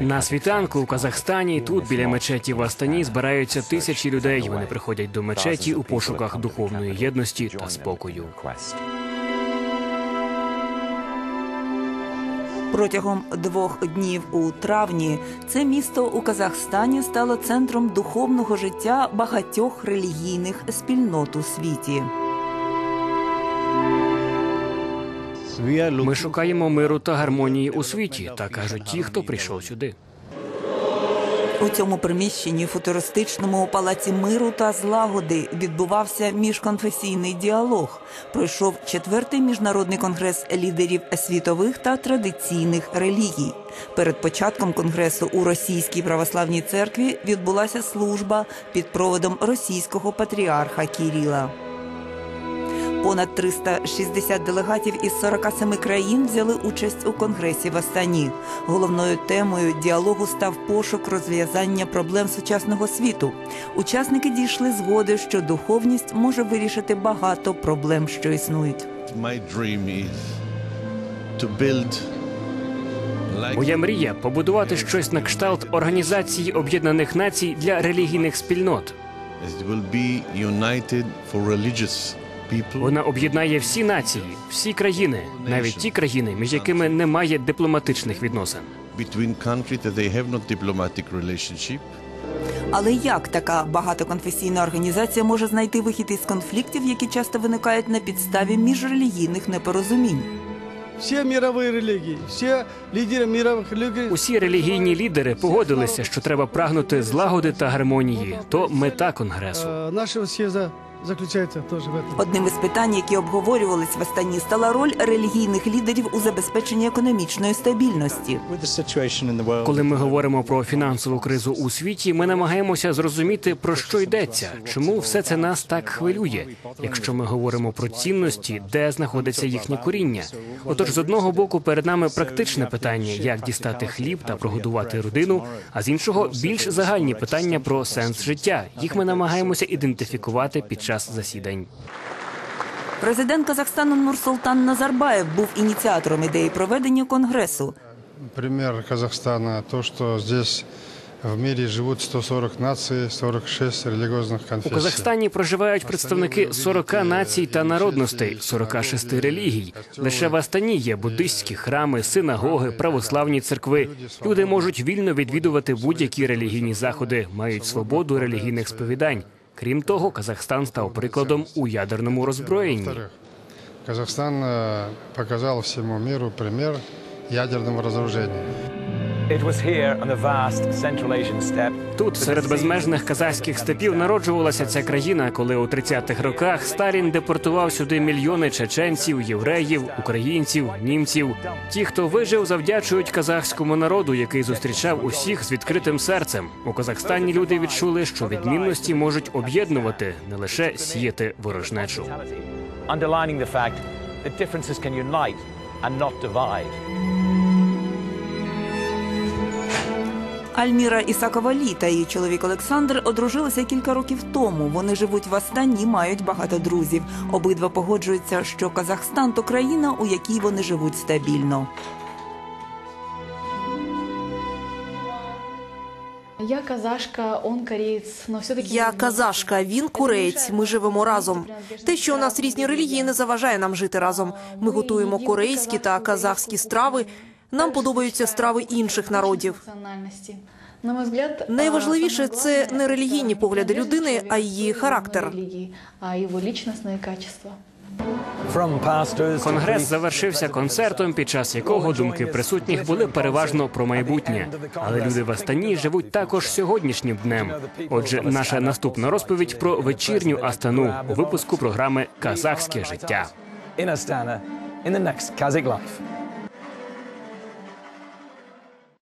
На світанку у Казахстані тут біля мечеті в Астані збираються тисячі людей. Вони приходять до мечеті у пошуках духовної єдності та спокою. Протягом двох днів у травні це місто у Казахстані стало центром духовного життя багатьох релігійних спільнот у світі. Ми шукаємо миру та гармонії у світі, та кажуть ті, хто прийшов сюди. У цьому приміщенні футуристичному у палаці миру та злагоди відбувався міжконфесійний діалог. Пройшов четвертий міжнародний конгрес лідерів світових та традиційних релігій. Перед початком конгресу у російській православній церкві відбулася служба під проводом російського патріарха Кіріла. Понад 360 делегатів із 47 країн взяли участь у конгресі в Астані. Головною темою діалогу став пошук розв'язання проблем сучасного світу. Учасники дійшли згоди, що духовність може вирішити багато проблем, що існують. Моя мрія побудувати щось на кшталт Організації Об'єднаних Націй для релігійних спільнот. for religious. Вона об'єднає всі нації, всі країни, навіть ті країни, між якими немає дипломатичних відносин. between countries that they have not diplomatic relationship. Але як така багатоконфесійна організація може знайти вихід із конфліктів, які часто виникають на підставі міжрелігійних непорозумінь? Все мировые религии, все лидеры мировых религий Усі релігійні лідери погодилися, що треба прагнути злагоди та гармонії. То мета конгресу. э, нашего съезда заключается тоже в этом. Одним із питань, які обговорювались в Астані, стала роль релігійних лідерів у забезпеченні економічної стабільності. Коли ми говоримо про фінансову кризу у світі, ми намагаємося зрозуміти про що йдеться, чому все це нас так хвилює. Якщо ми говоримо про цінності, де знаходиться їхнє коріння. Отож, з одного боку, перед нами практичне питання, як дістати хліб та прогодувати родину. А з іншого більш загальні питання про сенс життя. Їх ми намагаємося ідентифікувати під час засідань. Президент Казахстану Нурсултан Назарбаєв був ініціатором ідеї проведення конгресу. Пример Казахстана то, что здесь в мире живут 140 наций, 46 религиозных У конфессий. Казахстані проживають представники 40 націй та народностей, 46 релігій. Лише в Астані є буддистські храми, синагоги, православні церкви. Люди можуть вільно відвідувати будь-які релігійні заходи, мають свободу релігійних сповідань. Крім того, Казахстан став прикладом у ядерному роззброєнні. Казахстан показав всьому миру пример ядерного разоружения. Тут, серед безмежних казахських степів, народжувалася ця країна, коли у 30-х роках Сталін депортував сюди мільйони чеченців, євреїв, українців, німців. Ті, хто вижив, завдячують казахському народу, який зустрічав усіх з відкритим серцем. У Казахстані люди відчули, що відмінності можуть об'єднувати, не лише сіяти ворожнечу. Underlining the fact that differences can unite and not divide. Альміра Ісакова-Лі та її чоловік Олександр одружилися кілька років тому. Вони живуть в Астані, мають багато друзів. Обидва погоджуються, що Казахстан то країна, у якій вони живуть стабільно. Я казашка, он кореєць, но все-таки... Я казашка, він кореєць. Ми живемо разом. Те, що у нас різні релігії, не заважає нам жити разом. Ми готуємо корейські та казахські страви. Нам подобаються страви інших народів. На мой взгляд, Найважливіше це не релігійні погляди людини, а її характер. а його лічностне качество. Конгрес завершився концертом, під час якого думки присутніх були переважно про майбутнє. Але люди в Астані живуть також сьогоднішнім днем. Отже, наша наступна розповідь про вечірню Астану у випуску програми Казахське життя. in Astana in the next Kazakh life.